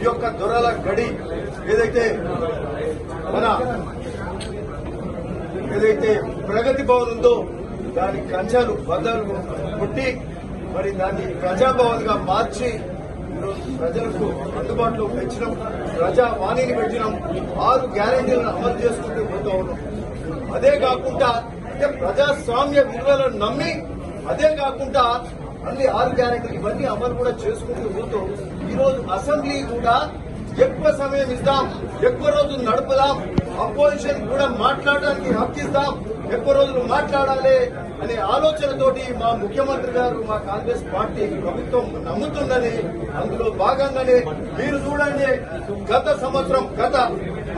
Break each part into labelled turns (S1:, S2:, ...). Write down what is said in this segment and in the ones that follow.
S1: ఈ యొక్క దొరల గడి ఏదైతే మన ఏదైతే ప్రగతి భవన్ ఉందో దాని కంచాలు బద్దలు కొట్టి మరి దాన్ని ప్రజాభవన్గా మార్చి ప్రజలకు అందుబాటులో పెంచడం ప్రజావాణిని పెట్టినాం. ఆరు గ్యారెంటీలను అమలు చేసుకుంటూ పోతా ఉన్నాం. అదే కాకుండా అంటే ప్రజాస్వామ్య విలువలను నమ్మి అదే కాకుండా అన్ని ఆరు ఇవన్నీ అమలు కూడా చేసుకుంటూ పోతూ ఈరోజు అసెంబ్లీ కూడా ఎక్కువ సమయం ఇస్తాం ఎక్కువ రోజులు నడుపుదాం అపోజిషన్ కూడా మాట్లాడడానికి హక్కిస్తాం ఎక్కువ రోజులు మాట్లాడాలి అనే ఆలోచనతోటి మా ముఖ్యమంత్రి గారు మా కాంగ్రెస్ పార్టీ ప్రభుత్వం నమ్ముతుందని అందులో భాగంగానే మీరు చూడండి గత సంవత్సరం గత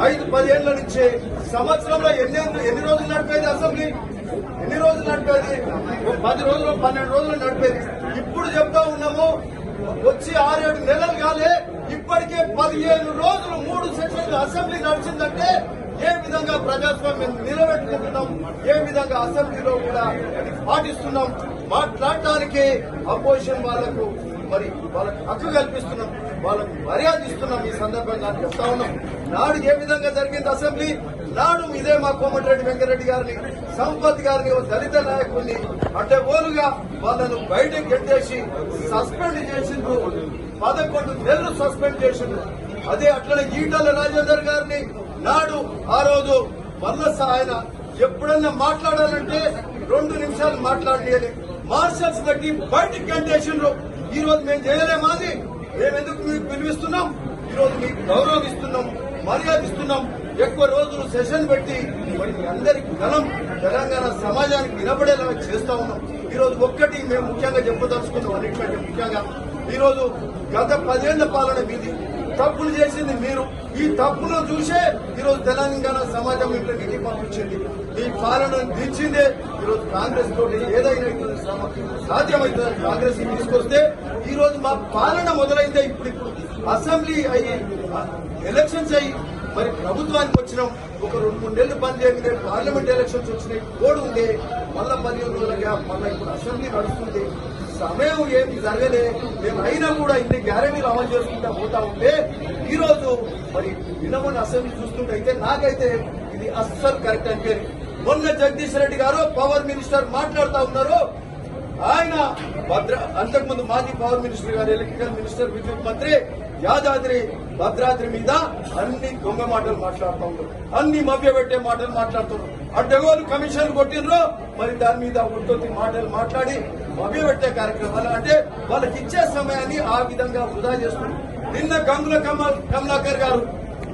S1: ఐదు పదేళ్ళ నుంచే సంవత్సరంలో ఎన్ని ఎన్ని రోజులు నడిపేది అసెంబ్లీ? ఎన్ని రోజులు నడిపేది? పది రోజులు పన్నెండు రోజులు నడిపేది. ఇప్పుడు చెప్తా ఉన్నాము వచ్చి ఆరేడు నెలలు కాలే ఇప్పటికే పదిహేను రోజులు మూడు సెషన్లు అసెంబ్లీ నడిచిందంటే ఏ విధంగా ప్రజాస్వామ్యం నిలబెట్టుకుంటున్నాం? ఏ విధంగా అసెంబ్లీలో కూడా పాటిస్తున్నాం? మాట్లాడటానికి అపోజిషన్ వాళ్ళకు మరి వాళ్ళకి హక్కు కల్పిస్తున్నాం వాళ్ళకు మర్యాద ఇస్తున్నాం ఈ సందర్భంగా చెప్తా ఉన్నాం. నాడు ఏ విధంగా జరిగింది అసెంబ్లీ? నాడు ఇదే మా కోమటిరెడ్డి వెంకరెడ్డి గారిని సంపత్ గారిని ఓ దళిత నాయకుడిని అడ్డగోలుగా వాళ్ళను బయటకు గెట్టేసి సస్పెండ్ చేసిండ్రు. పదకొండు నెలలు సస్పెండ్ చేసిండ్రు. అదే అట్లనే ఈటల రాజేందర్ గారిని నాడు ఆ రోజు మళ్ళా ఆయన ఎప్పుడన్నా మాట్లాడాలంటే రెండు నిమిషాలు మాట్లాడలేదు మార్షల్స్ తగ్గి బయటకు గంటేసిండ్రు. ఈ రోజు మేము చేయలేమాది మేమెందుకు మీకు పిలిపిస్తున్నాం ఈ రోజు మీకు గౌరవం ఇస్తున్నాం మర్యాద ఇస్తున్నాం. ఎక్కువ రోజులు సెషన్ పెట్టి మరి అందరికి ఘనం తెలంగాణ సమాజానికి వినపడేలా చేస్తా ఉన్నాం. ఈ రోజు ఒక్కటి మేము ముఖ్యంగా చెప్పదలుచుకున్నాం అన్నింటికంటే ముఖ్యంగా. ఈ రోజు గత పదేళ్ళ పాలన మీది. తప్పులు చేసింది మీరు. ఈ తప్పును చూసే ఈరోజు తెలంగాణ సమాజం ఇంట్లో నిధి పంపించింది. ఈ పాలనను దించిందే ఈరోజు కాంగ్రెస్ తోటి ఏదైనా శ్రమ సాధ్యమవుతుందని కాంగ్రెస్ తీసుకొస్తే ఈ రోజు మా పాలన మొదలైతే ఇప్పుడు ఇప్పుడు అసెంబ్లీ అయ్యి ఎలక్షన్స్ అయ్యి మరి ప్రభుత్వానికి వచ్చినాం. ఒక రెండు మూడు నెలలు బంద్ చేయగానే పార్లమెంట్ ఎలక్షన్స్ వచ్చినాయి. కోడ్ ఉంది. మళ్ళా పదిహేను రోజుల గ్యాప్ మళ్ళీ ఇప్పుడు అసెంబ్లీ నడుస్తుంది. సమయం ఏమి జరగలే. మేము అయినా కూడా ఇన్ని గ్యారెంటీలు అమలు చేసుకుంటా పోతా ఉంటే ఈ రోజు మరి వినమని అసెంబ్లీ చూస్తుంటే అయితే నాకైతే ఇది అస్సలు కరెక్ట్ అనిపింది మొన్న జగదీష్ రెడ్డి గారు పవర్ మినిస్టర్ మాట్లాడుతా ఉన్నారు. ఆయన భద్ర అంతకుముందు మాజీ పవర్ మినిస్టర్ గారు ఎలక్ట్రికల్ మినిస్టర్ విద్యుత్ మంత్రి యాదాద్రి భద్రాద్రి మీద అన్ని దొంగ మాటలు మాట్లాడుతూ ఉంటారు అన్ని మభ్యపెట్టే మాటలు మాట్లాడుతున్నారు అడ్డగోలు కమిషన్ కొట్టిండ్రు. మరి దాని మీద ఒట్టొత్తి మాటలు మాట్లాడి మభ్యపెట్టే కార్యక్రమాలు అంటే వాళ్ళకి ఇచ్చే సమయాన్ని ఆ విధంగా వృధా చేస్తున్నారు. నిన్న గంగుల కమల్ కమలాకర్ గారు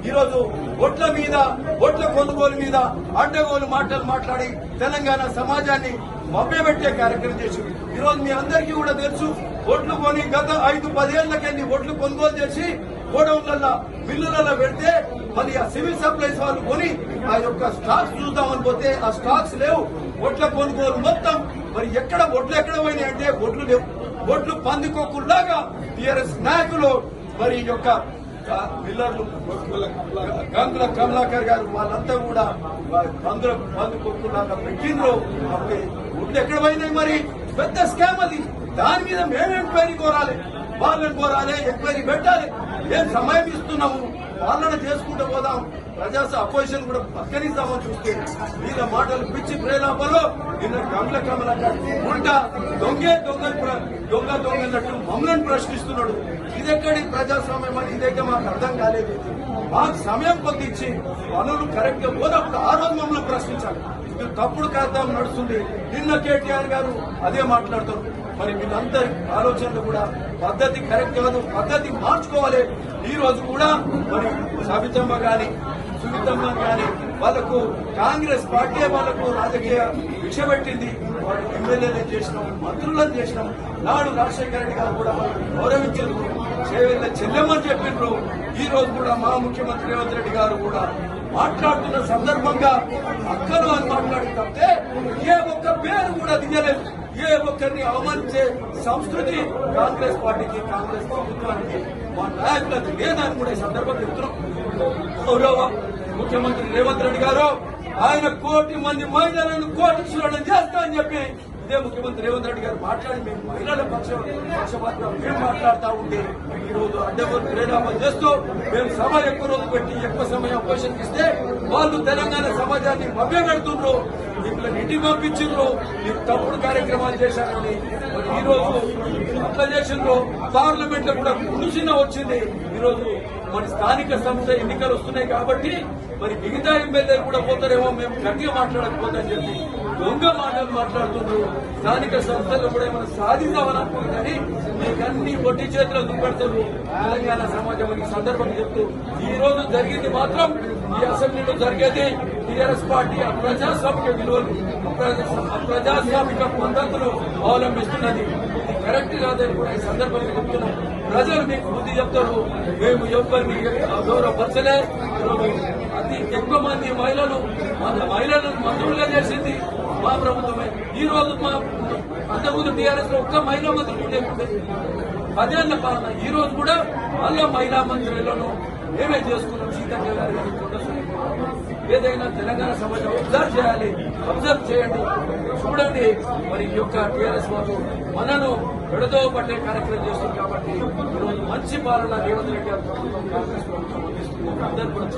S1: ఈరోజు ఓట్ల మీద ఓట్ల కొనుగోలు మీద అడ్డగోలు మాటలు మాట్లాడి తెలంగాణ సమాజాన్ని మభ్యపెట్టే కార్యక్రమం చేసింది ఈరోజు మీ అందరికీ కూడా తెలుసు ఓట్లు కొని గత ఐదు పదేళ్ళకెళ్ళి ఓట్లు కొనుగోలు చేసి గోడౌన్లలో మిల్లులలో పెడితే మరి ఆ సివిల్ సప్లైస్ వాళ్ళు కొని ఆ యొక్క స్టాక్స్ చూద్దామని పోతే ఆ స్టాక్స్ లేవు ఓట్ల కొనుగోలు మొత్తం మరి ఎక్కడ ఓట్లు ఎక్కడ పోయినాయి అంటే ఓట్లు లేవు. ఓట్లు పందికొక్కుల్లాగా టీఆర్ఎస్ నాయకులు మరి ఈ యొక్క మిల్లర్లు గంగుల కమలాకర్ గారు వాళ్ళంతా కూడా గంగుల బంధు కొట్టుకున్నాక పెట్టిండ్రు. అప్పుడు ఉంటే ఎక్కడ పోయినాయి మరి? పెద్ద స్కామ్ అది. దాని మీద మేము ఎంక్వైరీ కోరాలి? వాళ్ళని కోరాలి? ఎంక్వైరీ పెట్టాలి? ఏం సమయం ఇస్తున్నాము పాలన చేసుకుంటూ పోదాం. ప్రజాస అపోజిషన్ కూడా పక్కనిస్తామని చూస్తే వీళ్ళ మాటలు పిచ్చి ప్రేలాపలో నిన్న కమల కమల ఉంటా దొంగే దొంగ దొంగ దొంగన్నట్టు మమ్మల్ని ప్రశ్నిస్తున్నాడు. ఇదెక్కడి ప్రజాస్వామ్యం అని ఇదైతే మాకు అర్థం కాలేదు. మాకు సమయం పొందించి పనులు కరెక్ట్గా పోనప్పుడు ఆ రోజు మమ్మల్ని ప్రశ్నించాలి. ఇది తప్పుడు కారణం నడుస్తుంది. నిన్న కేటీఆర్ గారు అదే మాట్లాడతారు. మరి వీళ్ళందరి ఆలోచనలు కూడా పద్ధతి కరెక్ట్ కాదు పద్ధతి మార్చుకోవాలి. ఈ రోజు కూడా మరి సబితమ్మ గాని సునీతమ్మ గాని వాళ్ళకు కాంగ్రెస్ పార్టీ వాళ్ళకు రాజకీయ భిక్ష పెట్టింది ఎమ్మెల్యేలు చేసినాం మంత్రులను చేసినాం. నాడు రాజశేఖర రెడ్డి గారు కూడా గౌరవించారు. చేవెళ్ళ చెల్లెమ్మని చెప్పిండ్రు ఈ రోజు కూడా మా ముఖ్యమంత్రి రేవంత్ రెడ్డి గారు కూడా మాట్లాడుతున్న సందర్భంగా అక్కలు అని మాట్లాడి తప్పితే ఏ ఒక్క పేరు కూడా దిగలేదు. ఏ ఒక్కరిని అవమానించే సంస్కృతి కాంగ్రెస్ పార్టీకి కాంగ్రెస్ ప్రభుత్వానికి మా నాయకులకు లేదని కూడా ఈ సందర్భంగా చెప్తున్నాం. గౌరవ ముఖ్యమంత్రి రేవంత్ రెడ్డి గారు ఆయన కోటి మంది మహిళలను కోటీశ్వరులను చేస్తా అని చెప్పి ఇదే ముఖ్యమంత్రి రేవంత్ రెడ్డి గారు మాట్లాడి మేము మహిళల పక్ష పక్షపాతం మేము మాట్లాడుతూ ఉంటే
S2: ఈ రోజు అడ్డగోలు ప్రేరేపణ చేస్తూ మేము సభ ఎక్కువ రోజు పెట్టి ఎక్కువ సమయం అపోజిషన్ ఇస్తే వాళ్ళు తెలంగాణ సమాజాన్ని మభ్యపెడుతుండ్రు. ఇప్పుడు ఇంటికి పంపించిండ్రు. మీరు తప్పుడు కార్యక్రమాలు చేశారని. మరి ఈ రోజు అట్లా చేసిండ్రు. పార్లమెంట్లో కూడా కుడిసిన వచ్చింది. ఈ రోజు మన స్థానిక సంస్థ ఎన్నికలు వస్తున్నాయి కాబట్టి మరి మిగతా ఎమ్మెల్యేలు కూడా పోతారేమో మేము గట్టిగా మాట్లాడకపోతే చెప్పి దొంగ మాటలు మాట్లాడుతున్నారు. స్థానిక సంస్థల్లో కూడా ఏమైనా సాధిద్దామని అనుకుంది కానీ మీకు అన్ని పొట్టి చేతిలో చూపెడుతున్నారు తెలంగాణ సమాజం ఈ సందర్భం చెప్తూ ఈ రోజు జరిగింది మాత్రం ఈ అసెంబ్లీలో జరిగేది. టీఆర్ఎస్ పార్టీ ప్రజాస్వామిక విలువలు ప్రజాస్వామిక పద్ధతులు అవలంబిస్తున్నది. కరెక్ట్ కాదని కూడా ఈ సందర్భంగా చెప్తున్నాం. ప్రజలు మీకు బుద్ధి చెప్తారు. మేము ఎవరిని గౌరవపరచలే. అతి ఎక్కువ మంది మహిళలు మన మహిళలను మంత్రులుగా చేసింది మా ప్రభుత్వమే. ఈ రోజు మా అంతకుముందు టీఆర్ఎస్లో ఒక్క మహిళా మంత్రులు లేకుండే పదేళ్ళ పాలన. ఈ రోజు కూడా మళ్ళా మహిళా మంత్రులను మేమే చేసుకున్నాం. సీతక్క గారు ఏదైనా తెలంగాణ సమాజం అబ్జర్వ్ చేయాలి. అబ్జర్వ్ చేయండి. చూడండి. మరి ఈ యొక్క టీఆర్ఎస్ వాళ్ళు మనను విడదో పట్టే కార్యక్రమం చేస్తుంది కాబట్టి ఈరోజు మంచి పాలన రేవంత్ రెడ్డి గారు ప్రభుత్వం కాంగ్రెస్ ప్రభుత్వం అందిస్తుంది అందరూ కూడా